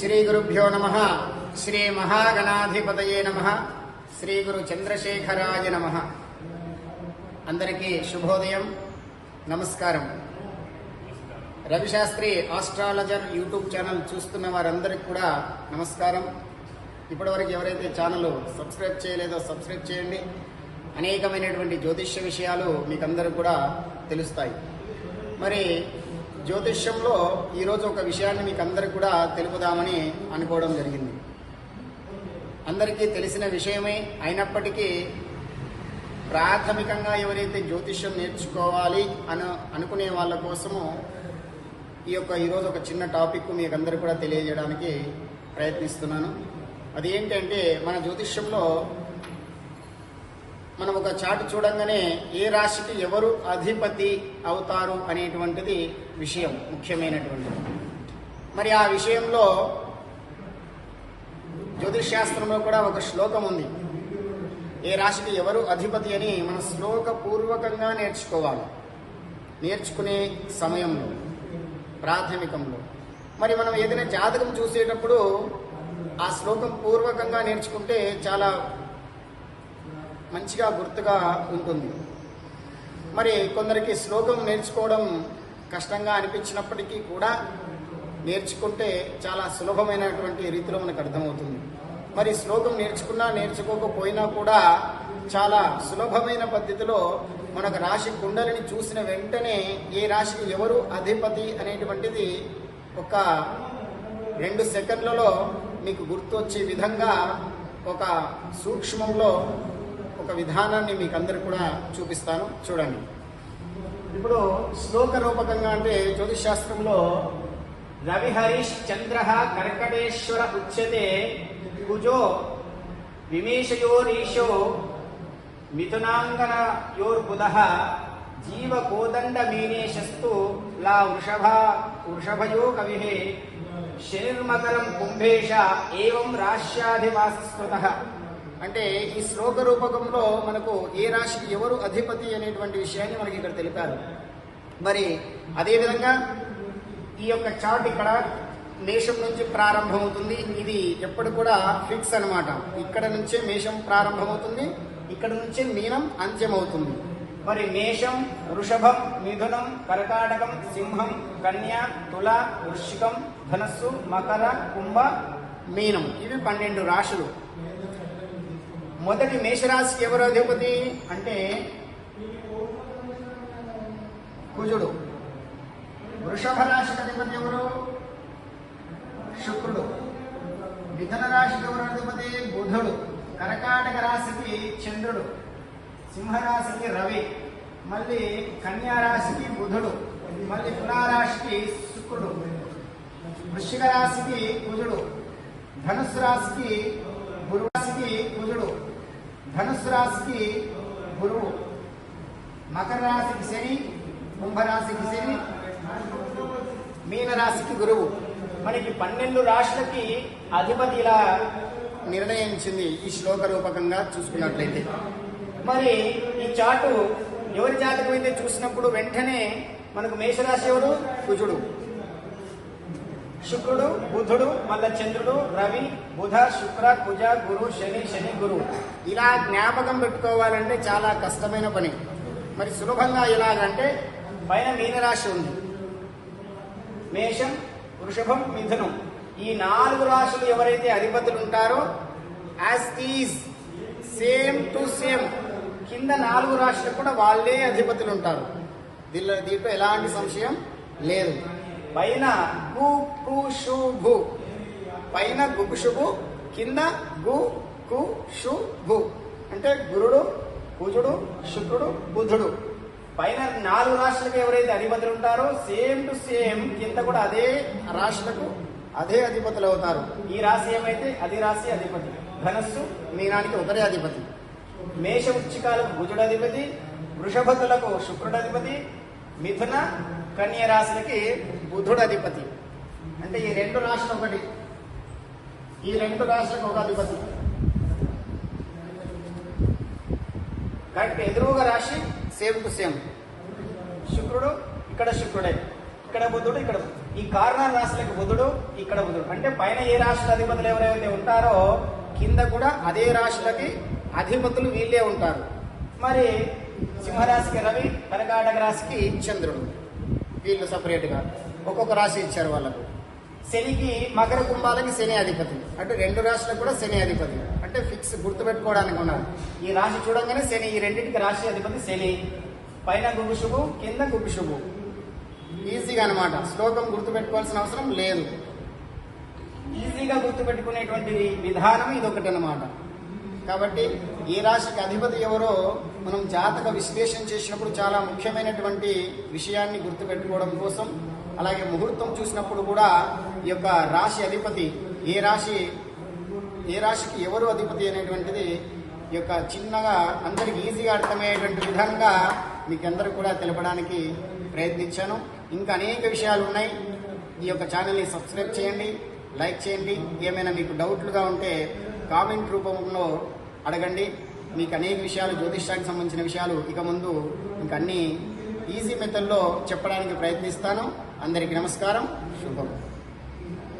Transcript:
శ్రీ గురుభ్యో నమ. శ్రీ మహాగణాధిపతయే నమ. శ్రీ గురు చంద్రశేఖరాయ నమ. అందరికీ శుభోదయం. నమస్కారం. రవిశాస్త్రి ఆస్ట్రాలజర్ యూట్యూబ్ ఛానల్ చూస్తున్న వారందరికీ కూడా నమస్కారం. ఇప్పటివరకు ఎవరైతే ఛానల్ సబ్స్క్రైబ్ చేయలేదో సబ్స్క్రైబ్ చేయండి. అనేకమైనటువంటి జ్యోతిష్య విషయాలు మీకు కూడా తెలుస్తాయి. మరి జ్యోతిష్యంలో ఈరోజు ఒక విషయాన్ని మీకు అందరికి కూడా తెలుపుదామని అనుకోవడం జరిగింది. అందరికీ తెలిసిన విషయమే అయినప్పటికీ ప్రాథమికంగా ఎవరైతే జ్యోతిష్యం నేర్చుకోవాలి అని అనుకునే వాళ్ళ కోసము ఈ యొక్క ఈరోజు ఒక చిన్న టాపిక్ మీకు అందరు కూడా తెలియజేయడానికి ప్రయత్నిస్తున్నాను. అది ఏంటంటే మన జ్యోతిష్యంలో మనం ఒక చాటు చూడంగానే ఏ రాశికి ఎవరు అధిపతి అవుతారు అనేటువంటిది విషయం ముఖ్యమైనటువంటిది. మరి ఆ విషయంలో జ్యోతిష్ శాస్త్రంలో కూడా ఒక శ్లోకం ఉంది. ఏ రాశికి ఎవరు అధిపతి అని మన శ్లోకపూర్వకంగా నేర్చుకోవాలి. నేర్చుకునే సమయంలో ప్రాథమికంలో. మరి మనం ఏదైనా జాతకం చూసేటప్పుడు ఆ శ్లోకం పూర్వకంగా నేర్చుకుంటే చాలా మంచిగా గుర్తుగా ఉంటుంది. మరి కొందరికి శ్లోకం నేర్చుకోవడం కష్టంగా అనిపించినప్పటికీ కూడా నేర్చుకుంటే చాలా సులభమైనటువంటి రీతిలో మనకు అర్థమవుతుంది. మరి శ్లోకం నేర్చుకున్నా నేర్చుకోకపోయినా కూడా చాలా సులభమైన పద్ధతిలో మనకు రాశి కుండలిని చూసిన వెంటనే ఏ రాశికి ఎవరు అధిపతి అనేటువంటిది ఒక రెండు సెకండ్లలో మీకు గుర్తొచ్చే విధంగా ఒక సూక్ష్మంలో ఒక విధానాన్ని మీకు అందరు కూడా చూపిస్తాను. చూడండి. ఇప్పుడు శ్లోక రూపకంగా అంటే జ్యోతిష్ శాస్త్రంలో రవిహరీష్ చంద్ర కర్కటేశ్వర ఉచ్యతే కుజో విమేషయోరీశో మిథునాంగనయోర్బుధ జీవ కోదండ మీనేశస్తు లా వృషభ వృషభయో కవి శనిర్మకరం కుంభేష ఏవం రాశ్యాధివాసస్మృత. అంటే ఈ శ్లోక రూపకంలో మనకు ఏ రాశికి ఎవరు అధిపతి అనేటువంటి విషయాన్ని మనకి ఇక్కడ తెలిపారు. మరి అదేవిధంగా ఈ యొక్క చార్ట్ ఇక్కడ మేషం నుంచి ప్రారంభమవుతుంది. ఇది ఎప్పుడు కూడా ఫిక్స్ అన్నమాట. ఇక్కడ నుంచే మేషం ప్రారంభమవుతుంది. ఇక్కడ నుంచే మీనం అంత్యమవుతుంది. మరి మేషం వృషభం మిథునం కర్కాటకం సింహం కన్య తుల వృశ్చికం ధనస్సు మకర కుంభ మీనం. ఇవి పన్నెండు రాశులు. మొదటి మేషరాశికి ఎవరు అధిపతి అంటే కుజుడు. వృషభ రాశికి అధిపతి ఎవరు? శుక్రుడు. మిథున రాశికి ఎవరు అధిపతి? బుధుడు. కర్కాటక రాశికి చంద్రుడు. సింహరాశికి రవి. మళ్ళీ కన్యా రాశికి బుధుడు. మళ్ళీ తులారాశికి శుక్రుడు. వృశ్చిక రాశికి కుజుడు. ధనుసు రాశికి ధనుసు రాశికి గురువు మకర రాశికి శని కుంభరాశికి శని మీనరాశికి గురువు. మనకి పన్నెండు రాశులకి అధిపతి ఇలా నిర్ణయించింది ఈ శ్లోక రూపకంగా చూసుకున్నట్లయితే. మరి ఈ చాటు ఎవరి జాతకం అయితే చూసినప్పుడు వెంటనే మనకు మేషరాశి ఎవరు? కుజుడు. శుక్రుడు బుధుడు మళ్ళా చంద్రుడు రవి బుధ శుక్ర కుజ గురు శని శని గురు. ఇలా జ్ఞాపకం పెట్టుకోవాలంటే చాలా కష్టమైన పని. మరి సులభంగా ఎలాగంటే పైన మీనరాశి ఉంది. మేషం వృషభం మిథునం. ఈ నాలుగు రాశులు ఎవరైతే అధిపతులు ఉంటారో as is same to same కింద నాలుగు రాశులు కూడా వాళ్ళే అధిపతులు ఉంటారు. దీనిలో దీంట్లో ఎలాంటి సంశయం లేదు. పైన గు కు పైన గుగుషుభు కింద గు కు షు భు అంటే గురుడు కుజుడు శుక్రుడు బుధుడు పైన నాలుగు రాష్ట్రాలకు ఎవరైతే అధిపతులు ఉంటారో సేమ్ టు సేమ్ కింద కూడా అదే రాష్ట్రకు అదే అధిపతులు అవుతారు. ఈ రాశి ఏమైతే అది రాశి అధిపతి. ధనస్సు మీనానికి ఒకరే అధిపతి. మేష వృచ్చికాలకు భుజుడు అధిపతి వృషభతులకు శుక్రుడు అధిపతి మిథున కన్య రాశులకి బుధుడు అధిపతి అంటే ఈ రెండు రాశులు ఒకటి. ఈ రెండు రాశులకు ఒక అధిపతి. కాబట్టి ఎదురుగా రాశి సేమ్ టు సేమ్. శుక్రుడు ఇక్కడ శుక్రుడే. ఇక్కడ బుధుడు ఇక్కడ ఈ కారణాల రాశులకు బుధుడు ఇక్కడ బుధుడు. అంటే పైన ఏ రాశుల అధిపతులు ఎవరైతే ఉంటారో కింద కూడా అదే రాశులకి అధిపతులు వీళ్ళే ఉంటారు. మరి సింహరాశికి రవి కనకాటక రాశికి చంద్రుడు. వీళ్ళు సపరేట్గా. ఒక్కొక్క రాశి ఇచ్చారు వాళ్ళకు. శనికి మకర కుంభాలకి శని అధిపతి. అంటే రెండు రాశులకు కూడా శని అధిపతి. అంటే ఫిక్స్ గుర్తుపెట్టుకోవడానికి ఉన్నారు. ఈ రాశి చూడంగానే శని ఈ రెండింటికి రాశి అధిపతి శని. పైన గుపుశుభు కింద గుపుశుభు ఈజీగా అనమాట శ్లోకం గుర్తుపెట్టుకోవాల్సిన అవసరం లేదు. ఈజీగా గుర్తుపెట్టుకునేటువంటి విధానం ఇదొకటి అనమాట కాబట్టి ఏ రాశికి అధిపతి ఎవరో మనం జాతక విశ్లేషణ చేసినప్పుడు చాలా ముఖ్యమైనటువంటి విషయాన్ని గుర్తుపెట్టుకోవడం కోసం అలాగే ముహూర్తం చూసినప్పుడు కూడా ఈ యొక్క రాశి అధిపతి ఏ రాశి ఏ రాశికి ఎవరు అధిపతి అనేటువంటిది ఈ యొక్క చిన్నగా అందరికి ఈజీగా అర్థమయ్యేటువంటి విధంగా మీకు అందరూ కూడా తెలపడానికి ప్రయత్నించాను. ఇంకా అనేక విషయాలు ఉన్నాయి. ఈ యొక్క ఛానల్ని సబ్స్క్రైబ్ చేయండి. లైక్ చేయండి. ఏమైనా మీకు డౌట్లుగా ఉంటే కామెంట్ రూపంలో అడగండి. మీకు అనేక విషయాలు జ్యోతిష్యానికి సంబంధించిన విషయాలు ఇక ముందు ఇంకన్నీ ఈజీ మెథడ్లో చెప్పడానికి ప్రయత్నిస్తాను. అందరికీ నమస్కారం. శుభం.